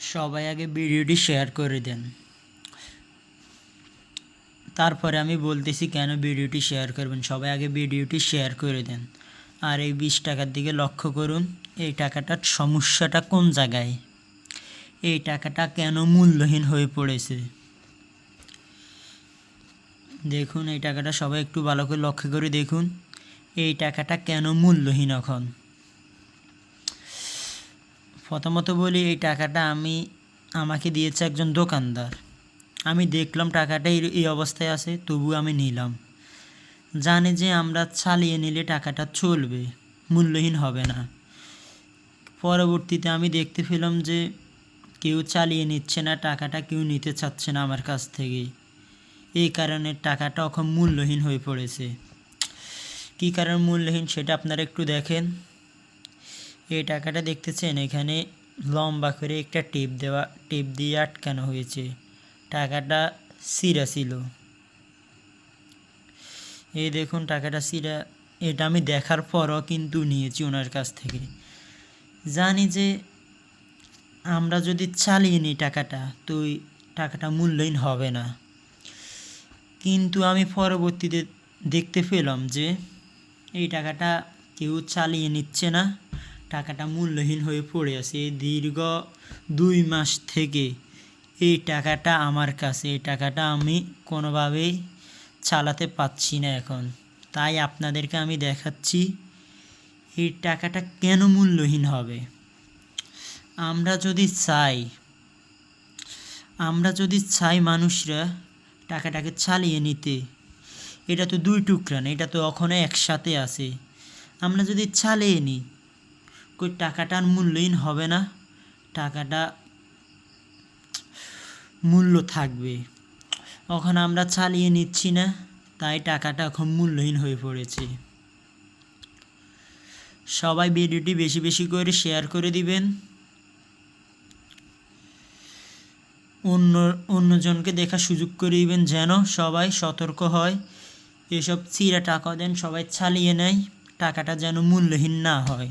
সবাই আগে ভিডিওটি শেয়ার করে দেন। তারপরে আমি বলতেছি কেন ভিডিওটি শেয়ার করবেন? সবাই আগে ভিডিওটি শেয়ার করে দেন। আর এই বিশ টাকার দিকে লক্ষ্য করুন, এই টাকাটার সমস্যাটা কোন জায়গায়? এই টাকাটা কেন মূল্যহীন হয়ে পড়েছে? দেখুন, এই টাকাটা সবাই একটু ভালো করে লক্ষ্য করে দেখুন, এই টাকাটা কেন মূল্যহীন এখন? প্রথমত বলি, এই টাকাটা আমি, আমাকে দিয়েছে একজন দোকানদার। আমি দেখলাম টাকাটা এই- অবস্থায় আছে তবু আমি নিলাম। জানি যে আমরা চালিয়ে নিলে টাকাটা চলবে, মূল্যহীন হবে না। পরবর্তীতে আমি দেখতে পেলাম যে, কেউ চালিয়ে নিচ্ছে না, টাকাটা কেউ নিতে চাচ্ছে না আমার কাছ থেকে। এই কারণে টাকাটা এখন মূল্যহীন হয়ে পড়েছে। কী কারণ মূল্যহীন সেটা আপনারা একটু দেখেন। এই টাকাটা দেখতেছেন, এখানে লম্বা করে একটা টেপ দেওয়া, টেপ দিয়ে আটকানো হয়েছে। টাকাটা সিরা ছিল। এই দেখুন, টাকাটা সিরা, এটা আমি দেখার পরও কিন্তু নিয়েছি ওনার কাছ থেকে। জানি যে আমরা যদি চালিয়ে নিই টাকাটা, তো টাকাটা মূল্যহীন হবে না। কিন্তু আমি পরবর্তীতে দেখতে পেলাম যে এই টাকাটা কেউ চালিয়ে নিচ্ছে না। টাকাটা মূল্যহীন হয়ে পড়ে আছে। দীর্ঘ দুই মাস থেকে এই টাকাটা আমার কাছে, এই টাকাটা আমি কোনোভাবেই চালাতে পাচ্ছি না এখন। তাই আপনাদেরকে আমি দেখাচ্ছি এই টাকাটা কেন মূল্যহীন হবে। আমরা যদি চাই, আমরা যদি চাই মানুষরা টাকাটাকে চালিয়ে নিতে, এটা তো দুই টুকরা না, এটা তো এখনও একসাথে আছে। আমরা যদি চালিয়ে নিই কই টাকাটার মূল্যহীন হবে না। টাকাটা মূল্য থাকবে। এখন আমরা চালিয়ে নিচ্ছি না, তাই টাকাটা এখন মূল্যহীন হয়ে পড়েছে। সবাই ভিডিওটি বেশি বেশি করে শেয়ার করে দিবেন। অন্য, অন্যজনকে দেখার সুযোগ করে দিবেন যেন সবাই সতর্ক হয়। এসব চিরা টাকা দেন, সবাই চালিয়ে নেয়। টাকাটা যেন মূল্যহীন না হয়।